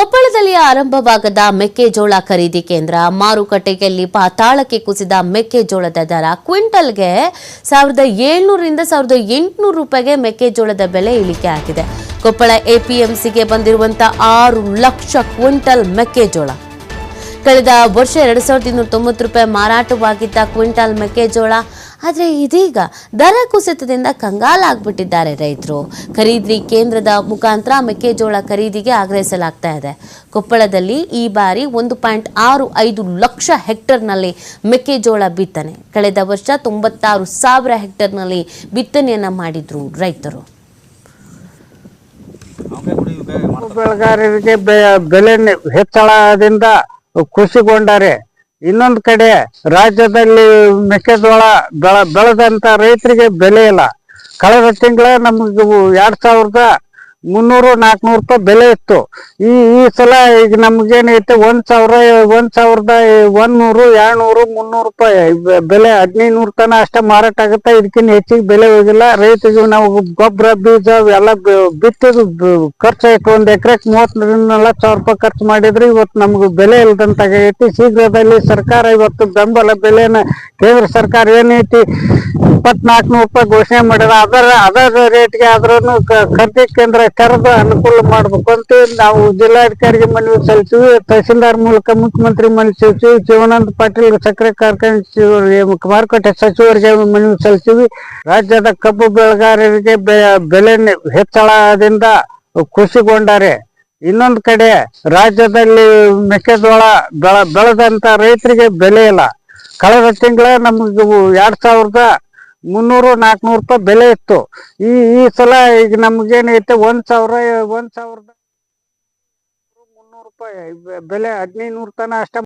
ಕೊಪ್ಪಳದಲ್ಲಿ ಆರಂಭವಾಗದ ಮೆಕ್ಕೆಜೋಳ ಖರೀದಿ ಕೇಂದ್ರ ಮಾರುಕಟ್ಟೆಯಲ್ಲಿ ಪಾತಾಳಕ್ಕೆ ಕುಸಿದ ಮೆಕ್ಕೆಜೋಳದ ದರ ಕ್ವಿಂಟಲ್ಗೆ ಸಾವಿರದ ಏಳ್ನೂರರಿಂದ ಸಾವಿರದ ಎಂಟುನೂರು ರೂಪಾಯಿಗೆ ಮೆಕ್ಕೆಜೋಳದ ಬೆಲೆ ಇಳಿಕೆ ಆಗಿದೆ. ಕೊಪ್ಪಳ ಎಪಿಎಂಸಿಗೆ ಬಂದಿರುವಂತಹ ಆರು ಲಕ್ಷ ಕ್ವಿಂಟಲ್ ಮೆಕ್ಕೆಜೋಳ. ಕಳೆದ ವರ್ಷ ಎರಡು ಸಾವಿರದ ಇನ್ನೂರ ತೊಂಬತ್ತು ರೂಪಾಯಿ ಮಾರಾಟವಾಗಿದ್ದ ಕ್ವಿಂಟಲ್ ಮೆಕ್ಕೆಜೋಳ ಆದರೆ ಇದೀಗ ದರ ಕುಸಿತದಿಂದ ಕಂಗಾಲಾಗ್ಬಿಟ್ಟಿದ್ದಾರೆ ರೈತರು. ಖರೀದಿ ಕೇಂದ್ರದ ಮುಖಾಂತರ ಮೆಕ್ಕೆಜೋಳ ಖರೀದಿಗೆ ಆಗ್ರಹಿಸಲಾಗ್ತಾ ಇದೆ. ಕೊಪ್ಪಳದಲ್ಲಿ ಈ ಬಾರಿ ಒಂದು ಪಾಯಿಂಟ್ ಆರು ಐದು ಲಕ್ಷ ಹೆಕ್ಟರ್ನಲ್ಲಿ ಮೆಕ್ಕೆಜೋಳ ಬಿತ್ತನೆ. ಕಳೆದ ವರ್ಷ ತೊಂಬತ್ತಾರು ಸಾವಿರ ಹೆಕ್ಟರ್ನಲ್ಲಿ ಬಿತ್ತನೆಯನ್ನ ಮಾಡಿದ್ರು ರೈತರು. ಬೆಳೆಗಾರರಿಗೆ ಬೆಲೆ ಹೆಚ್ಚಳದಿಂದ ಖುಷಿಗೊಂಡರೆ ಇನ್ನೊಂದು ಕಡೆ ರಾಜ್ಯದಲ್ಲಿ ಮೆಕ್ಕೆಜೋಳ ಬೆಳ ಬೆಳೆದಂತ ರೈತರಿಗೆ ಬೆಲೆ ಇಲ್ಲ. ಕಳೆದ ತಿಂಗಳ ನಮ್ಗೆ ಎರಡ್ ಸಾವಿರದ ಮುನ್ನೂರು ನಾಲ್ಕುನೂರು ರೂಪಾಯಿ ಬೆಲೆ ಇತ್ತು. ಈ ಈ ಸಲ ಈಗ ನಮ್ಗೇನೈತೆ, ಒಂದ್ ಸಾವಿರ, ಒಂದ್ ಸಾವಿರದ ಒಂದ್ ನೂರು ಎರಡ್ ನೂರು ಮುನ್ನೂರು ರೂಪಾಯಿ ಬೆಲೆ ಹದಿನೈದು ನೂರು ತನ ಅಷ್ಟೇ ಮಾರಾಟ ಆಗುತ್ತೆ. ಇದಕ್ಕಿಂತ ಹೆಚ್ಚಿಗೆ ಬೆಲೆ ಹೋಗಿಲ್ಲ. ರೈತರಿಗೆ ನಾವು ಗೊಬ್ಬರ ಬೀಜ ಎಲ್ಲ ಬಿತ್ತಿದ ಖರ್ಚು ಆಯ್ತು. ಒಂದ್ ಎಕರೆಕ್ ಮೂವತ್ತರಿಂದ ನಲವತ್ತು ಸಾವಿರ ರೂಪಾಯಿ ಖರ್ಚು ಮಾಡಿದ್ರೆ ಇವತ್ತು ನಮ್ಗೆ ಬೆಲೆ ಇಲ್ದಂತಾಗೈತಿ ಶೀಘ್ರದಲ್ಲಿ ಸರ್ಕಾರ ಇವತ್ತು ಬೆಂಬಲ ಬೆಲೆನ ಕೇಂದ್ರ ಸರ್ಕಾರ ಏನೈತಿ? ಇಪ್ಪತ್ನಾಲ್ಕು ನೂರು ರೂಪಾಯಿ ಘೋಷಣೆ ಮಾಡ್ಯಾರ ಅದರ ಅದರ ರೇಟ್ಗೆ ಆದ್ರೂ ಖರೀದಿ ಕೇಂದ್ರ ತೆರೆದು ಅನುಕೂಲ ಮಾಡ್ಬೇಕು ಅಂತ ನಾವು ಜಿಲ್ಲಾಧಿಕಾರಿಗೆ ಮನವಿ ಸಲ್ಲಿಸಿವಿ ತಹಸೀಲ್ದಾರ್ ಮೂಲಕ ಮುಖ್ಯಮಂತ್ರಿ ಮನವಿ ಸಲ್ಲಿಸಿವಿ ಶಿವಾನಂದ ಪಾಟೀಲ್ ಸಕ್ಕರೆ ಕಾರ್ಖಾನೆ ಮಾರುಕಟ್ಟೆ ಸಚಿವರಿಗೆ ಮನವಿ ಸಲ್ಲಿಸಿವಿ ರಾಜ್ಯದ ಕಬ್ಬು ಬೆಳೆಗಾರರಿಗೆ ಬೆಲೆ ಹೆಚ್ಚಳದಿಂದ ಖುಷಿಗೊಂಡರೆ ಇನ್ನೊಂದು ಕಡೆ ರಾಜ್ಯದಲ್ಲಿ ಮೆಕ್ಕೆಜೋಳ ಬೆಳ ಬೆಳೆದಂತ ರೈತರಿಗೆ ಬೆಲೆ ಇಲ್ಲ. ಕಳೆದ ತಿಂಗಳ ನಮ್ಗೆ ಎರಡ್ ಸಾವಿರದ ಮುನ್ನೂರು ನಾಲ್ಕುನೂರು ರೂಪಾಯಿ ಬೆಲೆ ಇತ್ತು. ಈ ಈ ಸಲ ಈಗ ನಮ್ಗೇನೈತೆ, ಒಂದ್ ಸಾವಿರ, ಒಂದ್ ಸಾವಿರದ ಮುನ್ನೂರು ರೂಪಾಯಿ, ಬೆಲೆ ಹದಿನೈದು ನೂರು ತನ ಅಷ್ಟೇ